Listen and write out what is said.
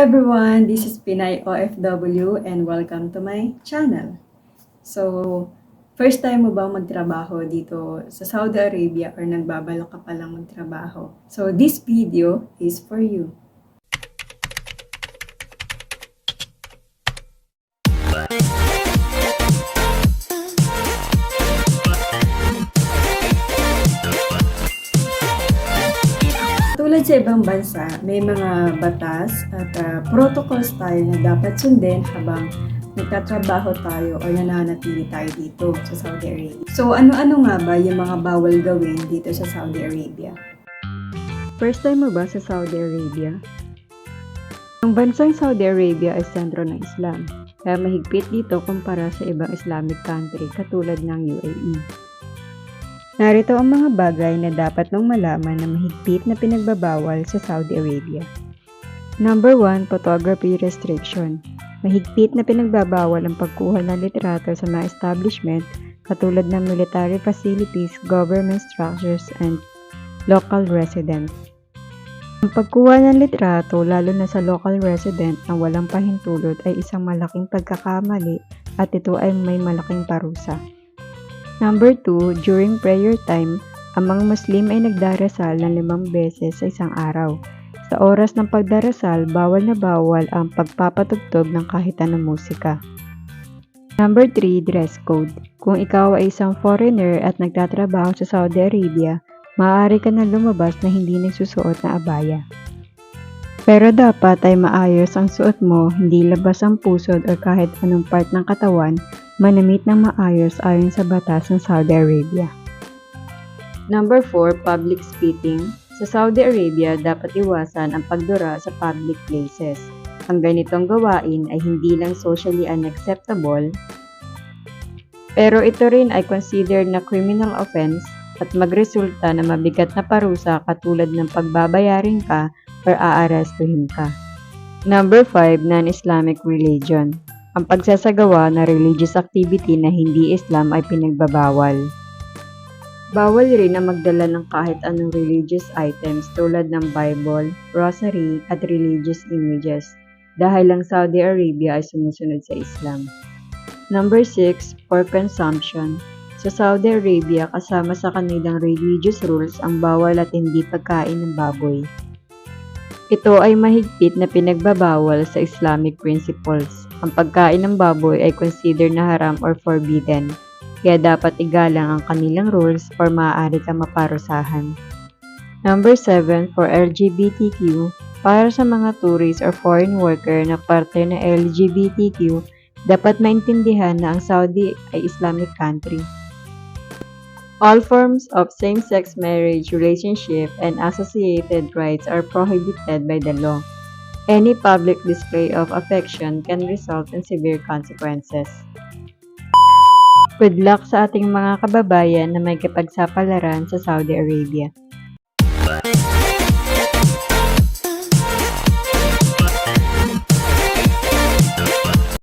everyone, this is Pinay OFW and welcome to my channel. So, first time mo ba magtrabaho dito sa Saudi Arabia or nagbabalak ka pa lang magtrabaho? So, this video is for you. Tulad sa ibang bansa, may mga batas at ah, protocols tayo na dapat sundin habang nagtatrabaho tayo o nananatili tayo dito sa Saudi Arabia. So ano-ano nga ba yung mga bawal gawin dito sa Saudi Arabia? First time mo ba sa Saudi Arabia? Ang bansang Saudi Arabia ay sentro ng Islam, kaya mahigpit dito kumpara sa ibang Islamic country katulad ng UAE. Narito ang mga bagay na dapat mong malaman na mahigpit na pinagbabawal sa Saudi Arabia. Number 1, photography restriction. Mahigpit na pinagbabawal ang pagkuha ng litrato sa mga establishment katulad ng military facilities, government structures, and local residents. Ang pagkuha ng litrato, lalo na sa local resident na walang pahintulot ay isang malaking pagkakamali at ito ay may malaking parusa. Number 2, during prayer time, ang mga Muslim ay nagdarasal ng limang beses sa isang araw. Sa oras ng pagdarasal, bawal na bawal ang pagpapatugtog ng kahit anong musika. Number 3, dress code. Kung ikaw ay isang foreigner at nagtatrabaho sa Saudi Arabia, maaari ka na lumabas na hindi nagsusuot na abaya. Pero dapat ay maayos ang suot mo, hindi labas ang pusod o kahit anong part ng katawan manamit ng maayos ayon sa batas ng Saudi Arabia. Number 4, public speaking. Sa Saudi Arabia, dapat iwasan ang pagdura sa public places. Ang ganitong gawain ay hindi lang socially unacceptable, pero ito rin ay considered na criminal offense at magresulta na mabigat na parusa katulad ng pagbabayarin ka or aarestuhin ka. Number 5, non-Islamic religion. Ang pagsasagawa na religious activity na hindi Islam ay pinagbabawal. Bawal rin na magdala ng kahit anong religious items tulad ng Bible, rosary, at religious images dahil lang Saudi Arabia ay sumusunod sa Islam. Number 6, for consumption. Sa Saudi Arabia, kasama sa kanilang religious rules ang bawal at hindi pagkain ng baboy. Ito ay mahigpit na pinagbabawal sa Islamic principles. Ang pagkain ng baboy ay considered na haram or forbidden, kaya dapat igalang ang kanilang rules or maaari ka maparusahan. Number 7, for LGBTQ, para sa mga tourist or foreign worker na parte ng LGBTQ, dapat maintindihan na ang Saudi ay Islamic country. All forms of same-sex marriage, relationship, and associated rights are prohibited by the law. Any public display of affection can result in severe consequences. Good luck sa ating mga kababayan na may kapagsapalaran sa Saudi Arabia.